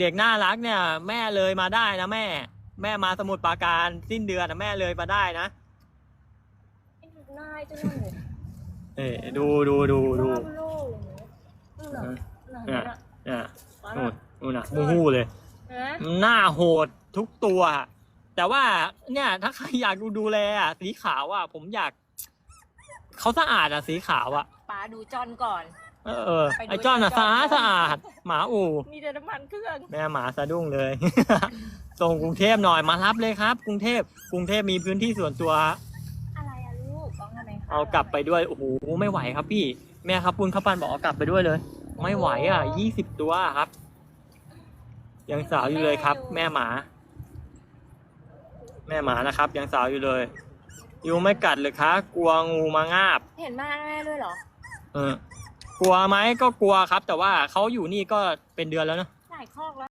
เด็กๆน่ารักเนี่ย แม่เลยมาได้นะแม่ แม่มาสมุทรปราการสิ้นเดือนนะแม่เลยมาได้นะนายจะนั่นเลยเอ้ยดูดูดูดูโล่เลยเนี่ยเนี่ยเนี่ยนู่นนู่นน่ะมูฮูเลยนะหน้าโหดทุกตัว แต่ว่าเนี่ยถ้าใครอยากดูดูแลอะสีขาวอะผมอยากเขาสะอาดอะสีขาวอะป๋าดูจอนก่อน เออเออไปดูไอ้จ้อนอะจสะอนอาดสะอาด หมาอู่ มีแต่น้ำมันเครื่อง แม่หมาสะดุ้งเลย ส่งกรุงเทพหน่อยมารับเลยครับ กรุงเทพกรุงเทพมีพื้นที่ส่วนตัว อะไรอะลูกเอาทำไมคะเอากลับไปด้วย โอ้โห ไม่ไหวครับพี่ แม่ครับปุณข้าวปั้นบอกเอากลับไปด้วยเลย ไม่ไหวอะ ยี่สิบตัวครับ ยังสาวอยู่เลยครับ แม่หมา แม่หมานะครับ ยังสาวอยู่เลยยูไม่กัดเลยคะกลัวงูมางาบ เห็นมาแม่ด้วยเหรอ เออ กลัวไหมก็กลัวครับ แต่ว่าเขาอยู่นี่ก็เป็นเดือนแล้วเนะ หลายคอกแล้ว